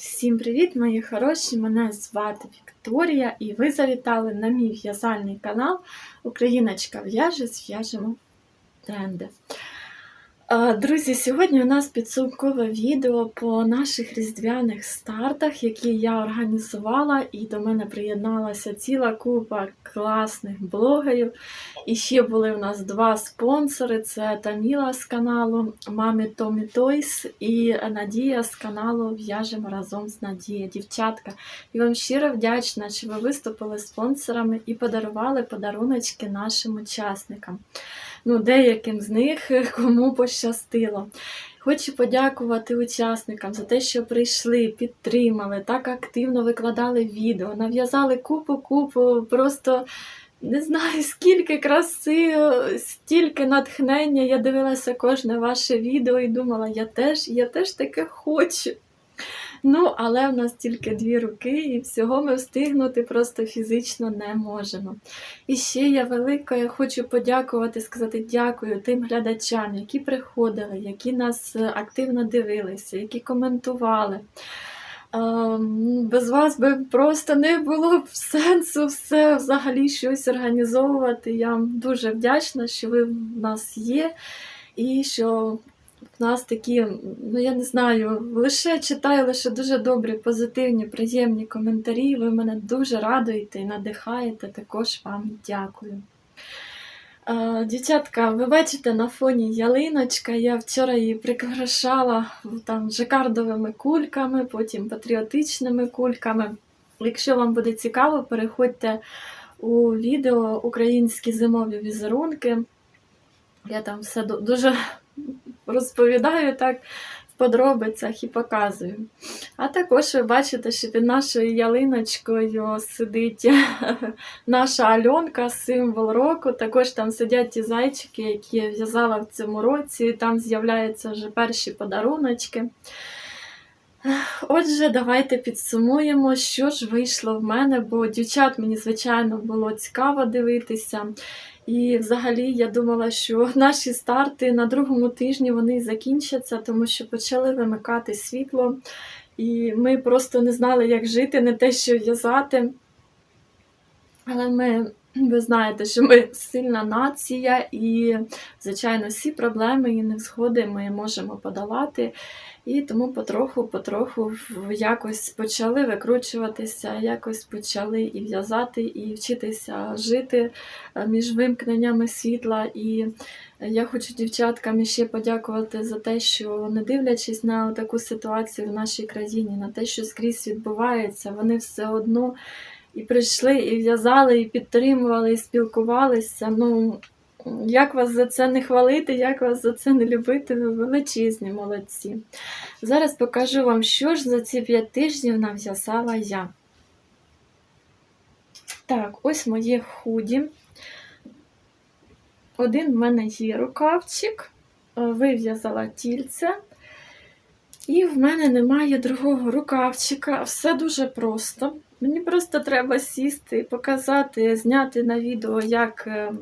Всім привіт, мої хороші! Мене звати Вікторія, і ви завітали на мій в'язальний канал Україночка в'яже, зв'яжемо тренди. Друзі, сьогодні у нас підсумкове відео по наших різдвяних стартах, які я організувала, і до мене приєдналася ціла купа класних блогерів. І ще були у нас два спонсори: це Таміла з каналу Мамі Томі Тойс і Надія з каналу В'яжемо разом з Надією. Дівчатка. І вам щиро вдячна, що ви виступили спонсорами і подарували подаруночки нашим учасникам. Ну, деяким з них кому пощастило. Хочу подякувати учасникам за те, що прийшли, підтримали, так активно викладали відео, нав'язали купу-купу, просто не знаю, скільки краси, стільки натхнення. Я дивилася кожне ваше відео і думала, я теж, я теж таке хочу. Ну, але в нас тільки дві руки, і всього ми встигнути просто фізично не можемо. І ще я велика, я хочу подякувати, сказати дякую тим глядачам, які приходили, які нас е, активно дивилися, які коментували. Ем, Без вас би просто не було б сенсу все взагалі щось організовувати. Я вам дуже вдячна, що ви в нас є, і що в нас такі, ну я не знаю, лише читаю лише дуже добрі, позитивні, приємні коментарі. Ви мене дуже радуєте і надихаєте. Також вам дякую. Дівчатка, ви бачите на фоні ялиночка. Я вчора її прикрашала там жакардовими кульками, потім патріотичними кульками. Якщо вам буде цікаво, переходьте у відео Українські зимові візерунки. Я там все дуже розповідаю так в подробицях і показую. А також ви бачите, що під нашою ялиночкою сидить наша Альонка, символ року. Також там сидять ті зайчики, які я в'язала в цьому році. Там з'являються вже перші подаруночки. Отже, давайте підсумуємо, що ж вийшло в мене, бо дівчат мені, звичайно, було цікаво дивитися. І взагалі я думала, що наші старти на другому тижні вони закінчаться, тому що почали вимикати світло, і ми просто не знали, як жити, не те, що в'язати. Але ми, ви знаєте, що ми сильна нація, і, звичайно, всі проблеми і невзгоди ми можемо подолати. І тому потроху-потроху якось почали викручуватися, якось почали і в'язати, і вчитися жити е, між вимкненнями світла. І я хочу дівчаткам ще подякувати за те, що не дивлячись на таку ситуацію в нашій країні, на те, що скрізь відбувається, вони все одно і прийшли, і в'язали, і підтримували, і спілкувалися. Ну, як вас за це не хвалити, як вас за це не любити, ви величезні молодці. Зараз покажу вам, що ж за ці 5 тижнів нав'язала я. Так, ось моє худі. Один в мене є рукавчик, е, вив'язала тільце. І в мене немає другого рукавчика. Все дуже просто. Мені просто треба сісти, показати, зняти на відео, як е,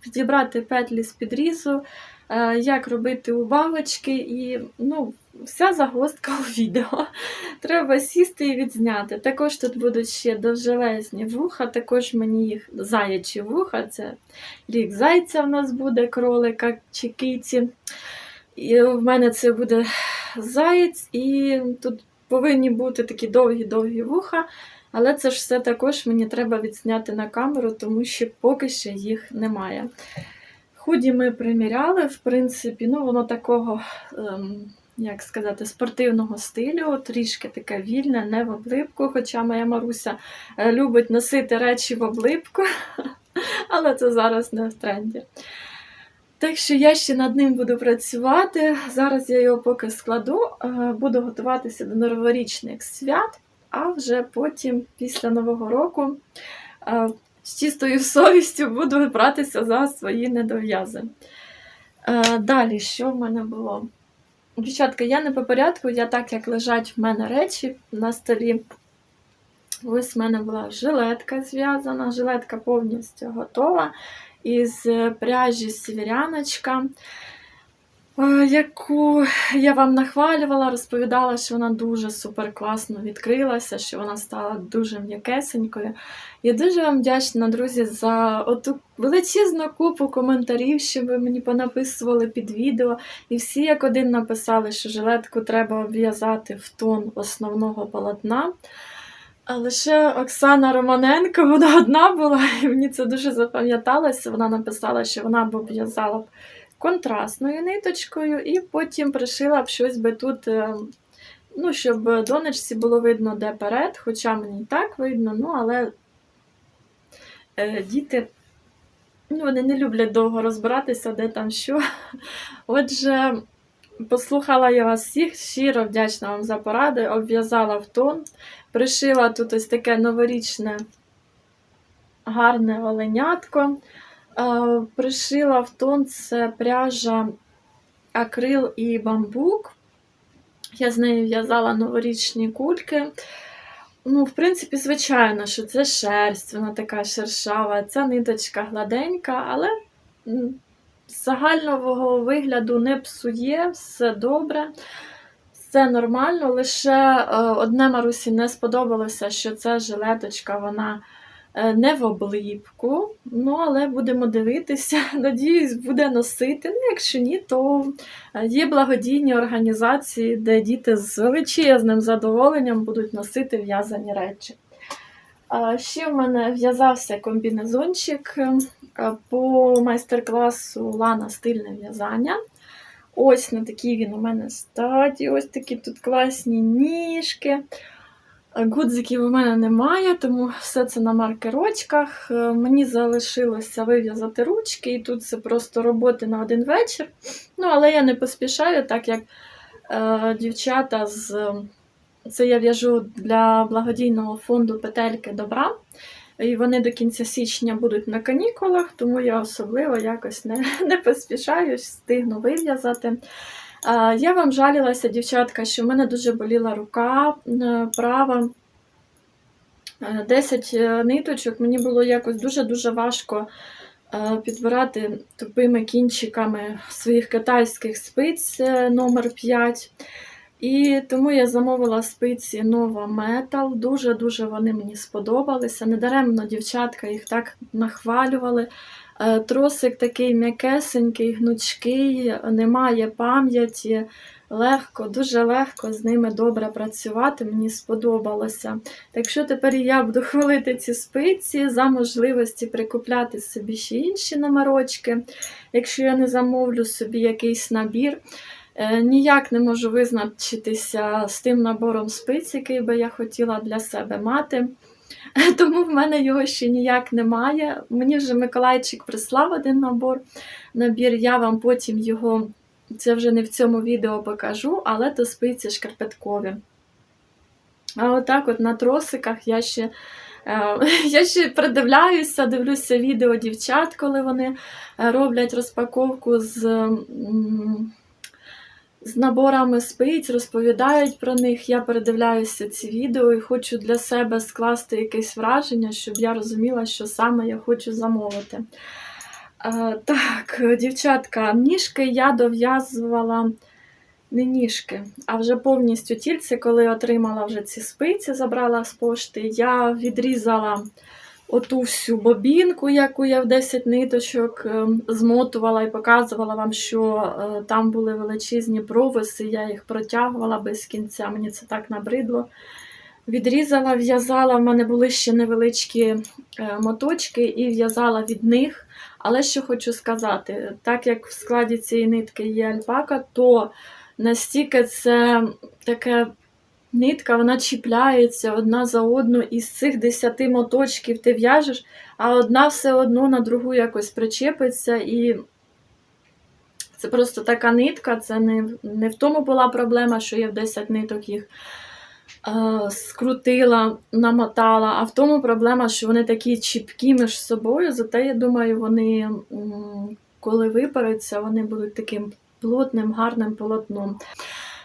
підібрати петлі з підрізу, е, як робити убавочки, і ну, вся загвоздка у відео. Треба сісти і відзняти. Також тут будуть ще довжелезні вуха, також мені їх заячі вуха, це рік зайця в нас буде, кролика чи киці. І в мене це буде заєць, і тут повинні бути такі довгі-довгі вуха. Але це ж все також мені треба відзняти на камеру, тому що поки що їх немає. Худі ми приміряли, в принципі, ну воно такого, ем, як сказати, спортивного стилю, трішки таке вільне, не в облипку. Хоча моя Маруся е, любить носити речі в облипку, але це зараз не в тренді. Так що я ще над ним буду працювати. Зараз я його поки складу, е, буду готуватися до новорічних свят, а вже потім, після Нового року, е, з чистою совістю буду братися за свої недов'язи. Е, Далі, що в мене було? Дівчатка, я не по порядку, я так, як лежать в мене речі на столі. Ось в мене була жилетка зв'язана, жилетка повністю готова із пряжі сіверяночка. е, яку я вам нахвалювала, розповідала, що вона дуже супер класно відкрилася, що вона стала дуже м'якесенькою. Я дуже вам вдячна, друзі, за оту величезну купу коментарів, що ви мені понаписували під відео. І всі як один написали, що жилетку треба обв'язати в тон основного полотна. А лише Оксана Романенко, вона одна була, і мені це дуже запам'яталося. Вона написала, що вона б обв'язала б контрастною ниточкою, і потім пришила б щось би тут, е, ну, щоб донечці було видно, де перед, хоча мені і так видно, ну, але е, діти. Ну, вони не люблять довго розбиратися, де там що. Отже, послухала я вас всіх, щиро вдячна вам за поради, обв'язала в тон, пришила тут ось таке новорічне гарне оленятко. Е, Пришила в тон це пряжа акрил і бамбук. Я з нею в'язала новорічні кульки. Ну, в принципі, звичайно, що це шерсть, вона така шершава, ця ниточка гладенька, але загального вигляду не псує, все добре, все нормально. Лише е, одне Марусі не сподобалося, що ця жилеточка, вона е, не в обліпку. Ну, але будемо дивитися. Надіюсь, буде носити. Ну, якщо ні, то е, є благодійні організації, де діти з величезним задоволенням будуть носити в'язані речі. Ще в мене в'язався комбінезончик по майстер-класу Лана стильне в'язання. Ось на такій він у мене стаді, ось такі тут класні ніжки. Гудзиків у мене немає, тому все це на маркерочках. Е, Мені залишилося вив'язати ручки, і тут це просто роботи на один вечір. Ну, але я не поспішаю, так як е, дівчата з. Це я в'яжу для благодійного фонду Петельки добра. І вони до кінця січня будуть на канікулах, тому я особливо якось не, не поспішаю, встигну вив'язати. Я вам жалілася, дівчатка, що в мене дуже боліла рука е, права. Е, 10 ниточок, мені було якось дуже-дуже важко е, підбирати тупими кінчиками своїх китайських спиць е, номер 5. І тому я замовила спиці Nova Metal. Дуже-дуже вони мені сподобалися. Недаремно дівчатка їх так нахвалювали. Е, Тросик такий м'якесенький, гнучкий, немає пам'яті. Легко, дуже легко з ними добре працювати, мені сподобалося. Так що тепер я буду хвалити ці спиці за можливості прикупляти собі ще інші номерочки. Якщо я не замовлю собі якийсь набір, ніяк не можу визначитися з тим набором спиць, який би я хотіла для себе мати. Тому в мене його ще ніяк немає. Мені вже Миколайчик прислав один набор. Набір, я вам потім його, це вже не в цьому відео покажу, але то спиці шкарпеткові. А отак от на тросиках я ще. е, Я ще придивляюся, дивлюся відео дівчат, коли вони е, роблять розпаковку з з наборами спиць, розповідають про них. Я передивляюся ці відео і хочу для себе скласти якесь враження, щоб я розуміла, що саме я хочу замовити. Е, так, дівчатка, ніжки я дов'язувала не ніжки, а вже повністю тільці, коли отримала вже ці спиці, забрала з пошти, я відрізала оту всю бобінку, яку я в 10 ниточок ем, змотувала і показувала вам, що е, там були величезні провиси, я їх протягувала без кінця, мені це так набридло. Відрізала, в'язала, в мене були ще невеличкі е, моточки, і в'язала від них. Але що хочу сказати, так як в складі цієї нитки є альпака, то настільки це таке нитка, вона чіпляється одна за одну, і з цих 10 моточків ти в'яжеш, а одна все одно на другу якось причепиться. І це просто така нитка, це не, не в тому була проблема, що я в 10 ниток їх е, скрутила, намотала, а в тому проблема, що вони такі чіпкі між собою. Зате, я думаю, вони, коли випаруться, вони будуть таким плотним, гарним полотном.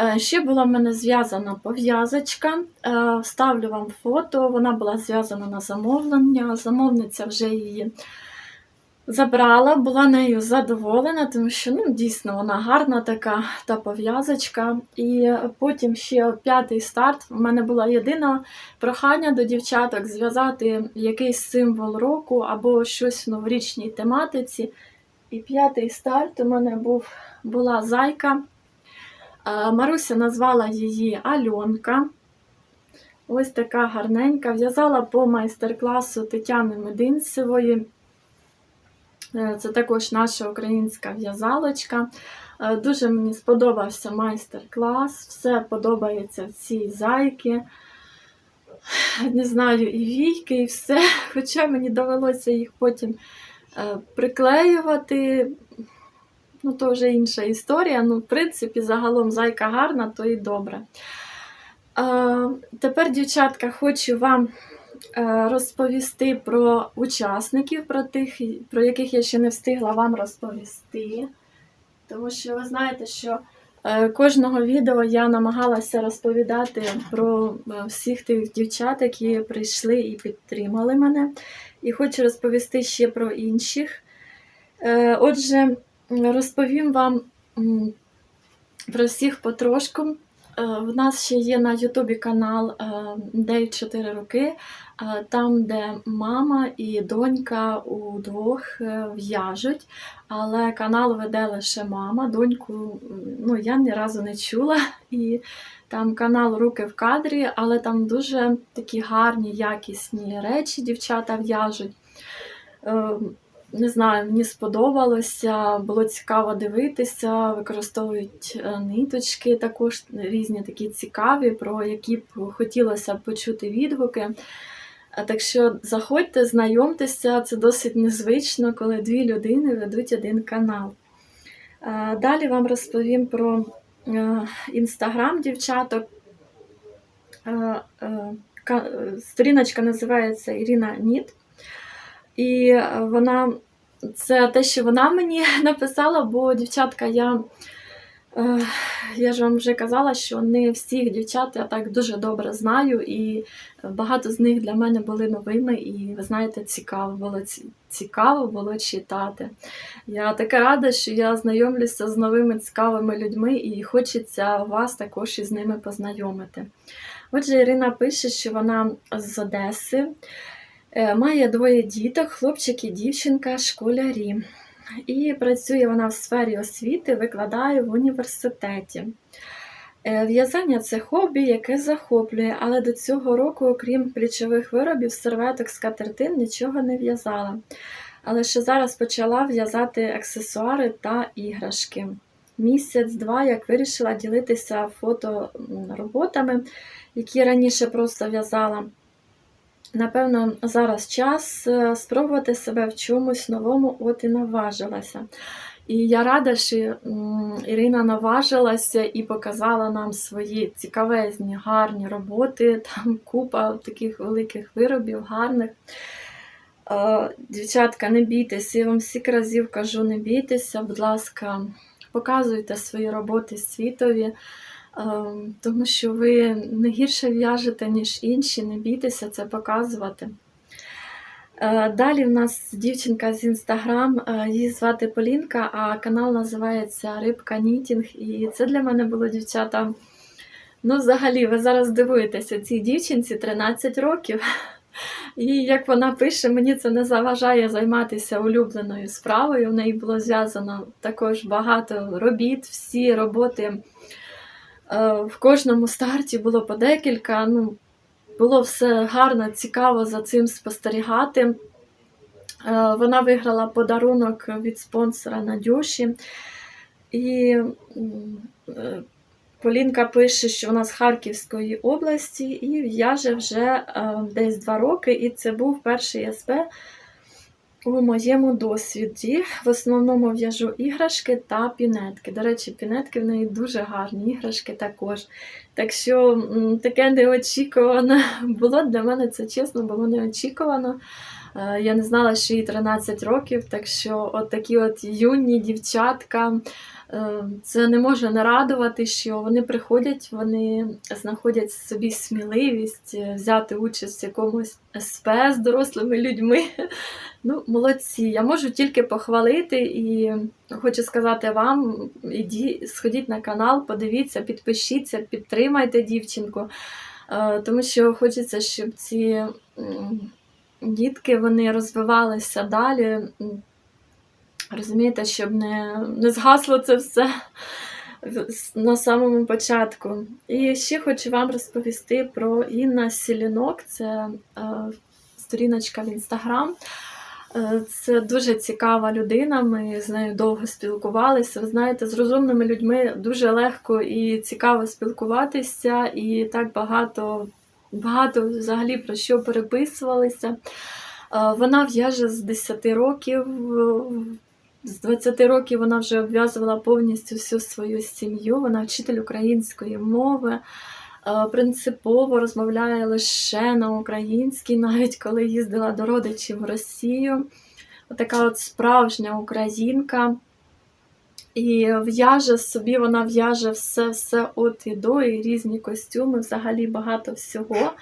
Е, Ще була в мене зв'язана пов'язочка. Е, Ставлю вам фото. Вона була зв'язана на замовлення. Замовниця вже її забрала, була нею задоволена, тому що ну, дійсно вона гарна така та пов'язочка. І потім ще п'ятий старт. У мене було єдине прохання до дівчаток зв'язати якийсь символ року або щось в новорічній тематиці. І п'ятий старт у мене був, була зайка. Маруся назвала її Альонка. Ось така гарненька. В'язала по майстер-класу Тетяни Мединцевої. Е, Це також наша українська в'язалочка. Е, Дуже мені сподобався майстер-клас. Все подобається в цій зайки. Не знаю, і війки, і все. Хоча мені довелося їх потім е, приклеювати. Ну, то вже інша історія. Ну, в принципі, загалом зайка гарна, то і добре. Е, Тепер, дівчатка, хочу вам е, розповісти про учасників, про тих, про яких я ще не встигла вам розповісти. Тому що ви знаєте, що е, кожного відео я намагалася розповідати про е, всіх тих дівчат, які прийшли і підтримали мене. І хочу розповісти ще про інших. Отже, розповім вам про всіх потрошку. Е, В нас ще є на Ютубі канал е, Дей 4 роки, е, там, де мама і донька удвох в'яжуть, але канал веде лише мама. Доньку ну, я ні разу не чула. І там канал Руки в кадрі, але там дуже такі гарні, якісні речі дівчата в'яжуть. Не знаю, мені сподобалося, було цікаво дивитися, використовують е, ниточки також різні такі цікаві, про які б хотілося почути відгуки. Так що заходьте, знайомтеся, це досить незвично, коли дві людини ведуть один канал. Е, Далі вам розповім про інстаграм дівчаток. Е, е, Сторіночка називається Ірина Ніт. І вона це те, що вона мені написала, бо дівчатка, я, е, я ж вам вже казала, що не всіх дівчат я так дуже добре знаю, і багато з них для мене були новими, і ви знаєте, цікаво було цікаво було читати. Я така рада, що я знайомлюся з новими цікавими людьми, і хочеться вас також із ними познайомити. Отже, Ірина пише, що вона з Одеси. Е, Має двоє діток, хлопчик і дівчинка, школярі. І працює вона в сфері освіти, викладає в університеті. Е, В'язання це хобі, яке захоплює, але до цього року, окрім плічових виробів, серветок, скатертин, нічого не в'язала. Але ще зараз почала в'язати аксесуари та іграшки. Місяць-два, як вирішила ділитися фотороботами, які раніше просто в'язала. Напевно, зараз час е, спробувати себе в чомусь новому, от і наважилася. І я рада, що Ірина наважилася і показала нам свої цікавезні, гарні роботи. Там купа таких великих виробів, гарних. Е, Дівчатка, не бійтеся, я вам стільки разів кажу, не бійтеся, будь ласка, показуйте свої роботи світові. Е, Тому що ви не гірше в'яжете, ніж інші, не бійтеся це показувати. Е, Далі в нас дівчинка з інстаграм, е, її звати Полінка, а канал називається Рибка Нітінг. І це для мене було дівчата. Ну, взагалі, ви зараз дивуєтеся, цій дівчинці 13 років. І як вона пише, мені це не заважає займатися улюбленою справою. В неї було зв'язано також багато робіт, всі роботи в кожному старті було по декілька. Ну, було все гарно, цікаво за цим спостерігати. Е, Вона виграла подарунок від спонсора Надюші. І е, Полінка пише, що вона з Харківської області і в'яже вже е, десь два роки, і це був перший СП у моєму досвіді. В основному в'яжу іграшки та пінетки. До речі, пінетки в неї дуже гарні, іграшки також. Так що таке неочікувано було для мене це чесно, було неочікувано. Е, Я не знала, що їй 13 років, так що от такі от юні дівчатка Це не може не радувати, що вони приходять, вони знаходять собі сміливість е, взяти участь в якомусь СП з дорослими людьми. Ну, молодці. Я можу тільки похвалити і хочу сказати вам: іді, сходіть на канал, подивіться, підпишіться, підтримайте дівчинку. Е, Тому що хочеться, щоб ці дітки вони розвивалися далі. Розумієте, щоб не, не згасло це все на самому початку. І ще хочу вам розповісти про Інна Сілінок. Це е, сторіночка в інстаграм. Е, Це дуже цікава людина. Ми з нею довго спілкувалися. Ви знаєте, з розумними людьми дуже легко і цікаво спілкуватися, і так багато, багато взагалі про що переписувалися. Е, Вона в'яже з 10 років. З 20 років вона вже обв'язувала повністю всю свою сім'ю. Вона вчитель української мови, е, принципово розмовляє лише на українській, навіть коли їздила до родичів в Росію. Така от справжня українка. І в'яже собі, вона в'яже все, все от і до, і різні костюми, взагалі багато всього.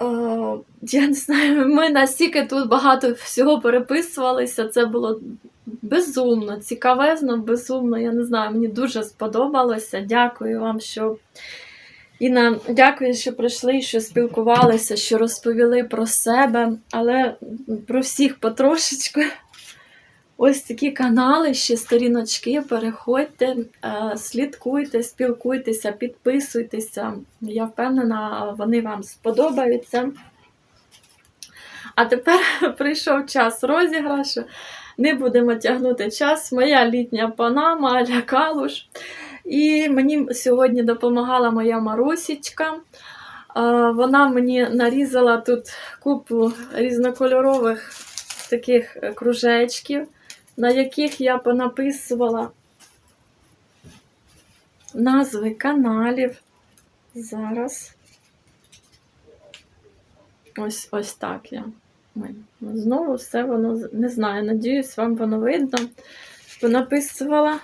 Е, Я не знаю, ми настільки тут багато всього переписувалися. Це було безумно, цікавезно, безумно. Я не знаю, мені дуже сподобалося. Дякую вам, що Інна, дякую, що прийшли, що спілкувалися, що розповіли про себе, але про всіх потрошечку. Ось такі канали, ще сторіночки. Переходьте, е, слідкуйте, спілкуйтеся, підписуйтеся. Я впевнена, вони вам сподобаються. А тепер прийшов час розіграшу. Не будемо тягнути час. Моя літня панама Аля Калуш. І мені сьогодні допомагала моя Марусічка. Вона мені нарізала тут купу різнокольорових таких е, кружечків, на яких я понаписувала назви каналів. Зараз. Ось ось так я. Знову все воно не знаю. Надіюсь, вам воно видно. Понаписувала.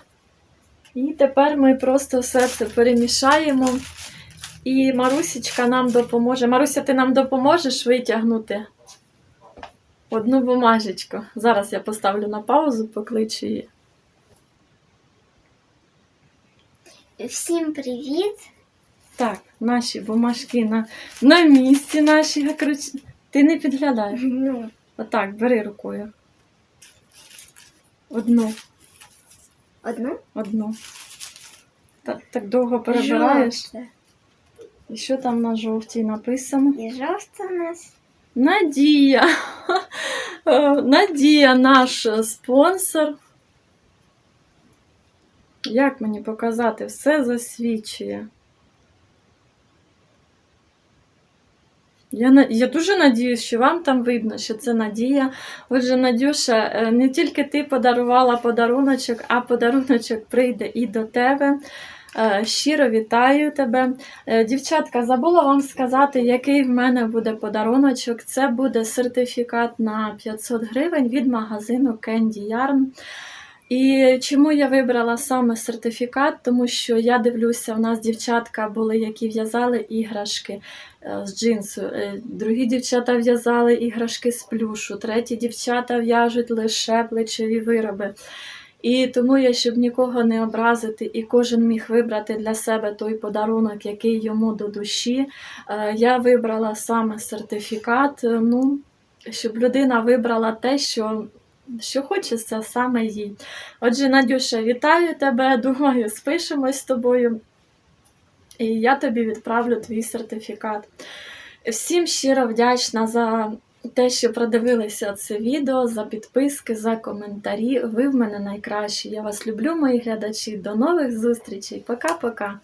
І тепер ми просто все це перемішаємо. І Марусічка нам допоможе. Маруся, ти нам допоможеш витягнути одну бумажечку. Зараз я поставлю на паузу, покличу її. Всім привіт! Так, наші бумажки на, на місці наші. Круч- Ти не підглядаєш. Ну, Отак, бери рукою. Одну, одну одну. Так, так довго перебираєш. жовте. І що там на жовтій написано? І жовте у нас. Надія. Е, Надія наш спонсор. Як мені показати? Все засвідчує. Я, я дуже надіюсь, що вам там видно, що це Надія. Отже, Надюша, е, не тільки ти подарувала подаруночок, а подаруночок прийде і до тебе. Е, Щиро вітаю тебе. Е, Дівчатка, забула вам сказати, який в мене буде подаруночок. Це буде сертифікат на 500 гривень від магазину Candy Yarn. І чому я вибрала саме сертифікат? Тому що я дивлюся, у нас дівчатка були, які в'язали іграшки е, з джинсу. Е, Другі дівчата в'язали іграшки з плюшу, треті дівчата в'яжуть лише плечові вироби. І тому я, щоб нікого не образити, і кожен міг вибрати для себе той подарунок, який йому до душі, е, я вибрала саме сертифікат. Ну, щоб людина вибрала те, що, що хочеться саме їй. Отже, Надюша, вітаю тебе. Думаю, спишемось з тобою. І я тобі відправлю твій сертифікат. Всім щиро вдячна за те, що продивилися це відео, за підписки, за коментарі. Ви в мене найкращі. Я вас люблю, мої глядачі. До нових зустрічей. Пока-пока.